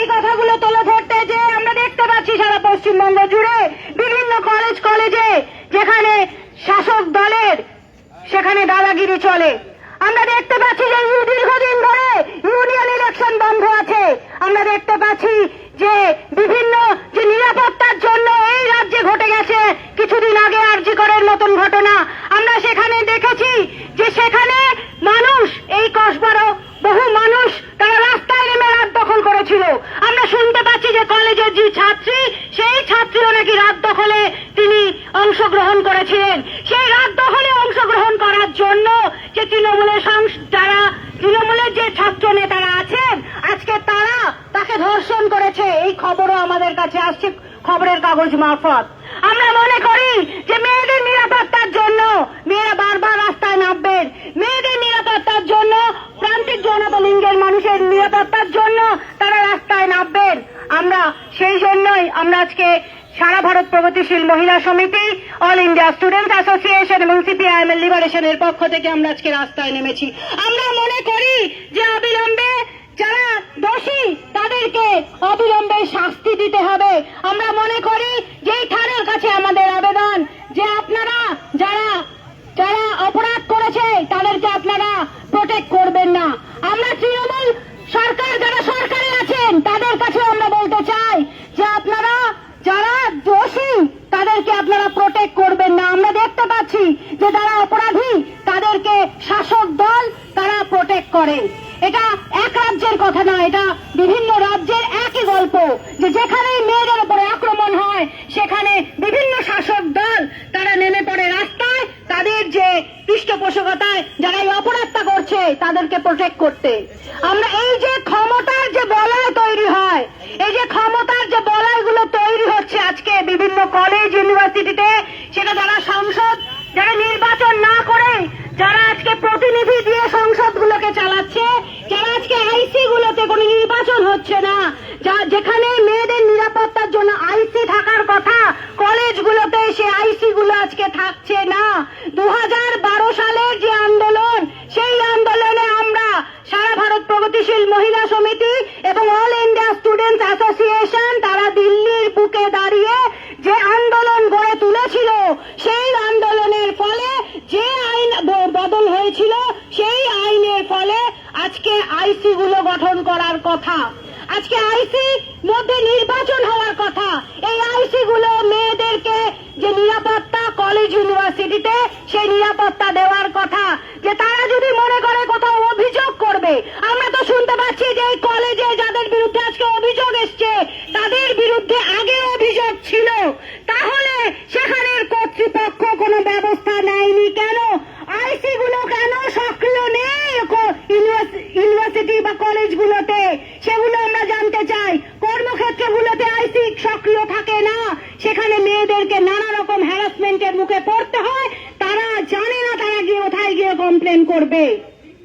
এই কথাগুলো তুলে ধরতে যে আমরা দেখতে পাচ্ছি সারা পশ্চিমবঙ্গ জুড়ে বিভিন্ন কলেজ কলেজে যেখানে শাসক দলের, সেখানে দাদাগিরি চলে। আমরা দেখতে পাচ্ছি যে দীর্ঘদিন ধরে ইউনিয়ন ইলেকশন বন্ধ আছে। আমরা দেখতে পাচ্ছি যে বিভিন্ন যে নিরাপত্তার জন্য এই রাজ্যে ঘটে গেছে কিছুদিন আগে আরজি করের মতন ঘটনা। আমরা সেখানে দেখেছি যে সেখানে মানুষ এই কসবারও বহু মানুষ তারা রাস্তায় নেমে রাত দখল করেছিল আমরা শুনতে পাচ্ছি যে কলেজের যে ছাত্রী সেই ছাত্রীও নাকি রাত দখলে তিনি অংশগ্রহণ করেছিলেন সেই রাত দখলে অংশগ্রহণ করার জন্য যে তৃণমূলের যারা তৃণমূলের যে ছাত্র নেতারা আছেন, আজকে তারা তাকে ধর্ষণ করেছে। এই খবরও আমাদের কাছে আসছে খবরের কাগজ মারফত। আমরা মনে করি যে মেয়েদের নিরাপত্তার জন্য মেয়েরা বারবার রাস্তায় নামবেন। মেয়েদের নিরাপত্তার জন্য, প্রান্তিক যৌনতা লিঙ্গের মানুষের নিরাপত্তার জন্য তারা রাস্তায় নামবেন। আমরা সেই জন্যই আমরা আজকে সারা Bharat Pragatishil Mahila Samiti All India Student Association এবং সিপিআইএম লিবারেশনের পক্ষ থেকে আমরা আজকে রাস্তায় নেমেছি। আমরা মনে করি যে অবিলম্বে যারা দোষী, তাদেরকে অবিলম্বে শাস্তি দিতে হবে। আমরা মনে করি যে থানার কাছে আমাদের আবেদন, যে আপনারা যারা যারা অপরাধ করেছে, তাদেরকে আপনারা প্রোটেক্ট করবেন না আমরা তৃণমূল সরকার যারা সরকারে আছেন তাদের কাছে আমরা বলতে চাই যে আপনারা যারা দোষী তাদেরকে আপনারা প্রোটেক্ট করবেন না। আমরা দেখতে পাচ্ছি যে যারা অপরাধী, তাদেরকে শাসক দল তারা প্রোটেক্ট করে। এটা এক রাজ্যের কথা না, এটা বিভিন্ন রাজ্যের একই গল্প যে যেখানেই মেয়েদের উপরে আক্রমণ হয়, সেখানে বিভিন্ন শাসক দল তারা নেমে পড়ে রাস্তায়। তাদের যে পৃষ্ঠপোষকতায় যারা এই অপরাধটা করছে, তাদেরকে প্রোটেক্ট করতে। আমরা এই যে ক্ষমতার যে বলয় তৈরি হয় এই যে ক্ষমতার যে বলয়গুলো তৈরি হচ্ছে আজকে বিভিন্ন কলেজ ইউনিভার্সিটিতে সেটা যারা সংসদ, যারা নির্বাচন না করে, যারা আজকে প্রতিনিধি দিয়ে সংসদগুলোকে চালাচ্ছে, যারা আজকে আইসি গুলোতে কোনো নির্বাচন হচ্ছে না, যা যেখানে মেয়েদের নিরাপত্তার জন্য আইসি থাকার কথা কলেজগুলোতে সে আইসি গুলো আজকে থাকছে না। দু হাজার বারো সালের যে আন্দোলন, সেই আন্দোলনে আমরা সারা ভারত প্রগতিশীল মহিলা সমিতি এবং অল ইন্ডিয়া স্টুডেন্টস অ্যাসোসিয়েশন তারা সেই আইনের ফলে আজকে আইসি গুলো গঠন করার কথা। আজকে আইসি মধ্যে নির্বাচন হওয়ার কথা। এই আইসি গুলো মেয়েদেরকে যে নিরাপত্তা কলেজ ইউনিভার্সিটিতে সেই নিরাপত্তা দেওয়ার কথা যে তারা যদি মনে করে কোথাও অভিযোগ করবে আমরা তো শুনতে পাচ্ছি যে এই কলেজে যাদের বিরুদ্ধে আজকে অভিযোগ এসছে তাদের বিরুদ্ধে আগে অভিযোগ ছিল তাহলে সেখানের কর্তৃপক্ষ কোনো ব্যবস্থা নেয়নি কেন আইসি গুলো কেন সক্রিয় নেই কো- ইউনিভার্সি- ইউনিভার্সিটি বা কলেজগুলোতে, সেগুলো আমরা জানতে চাই। কর্মক্ষেত্রগুলোতে আইসিক সক্রিয় থাকে না। সেখানে মেয়েদেরকে নানা রকম হ্যারাসমেন্টের মুখে পড়তে হয়। তারা জানে না তারা গিয়ে কোথায় গিয়ে কমপ্লেন করবে।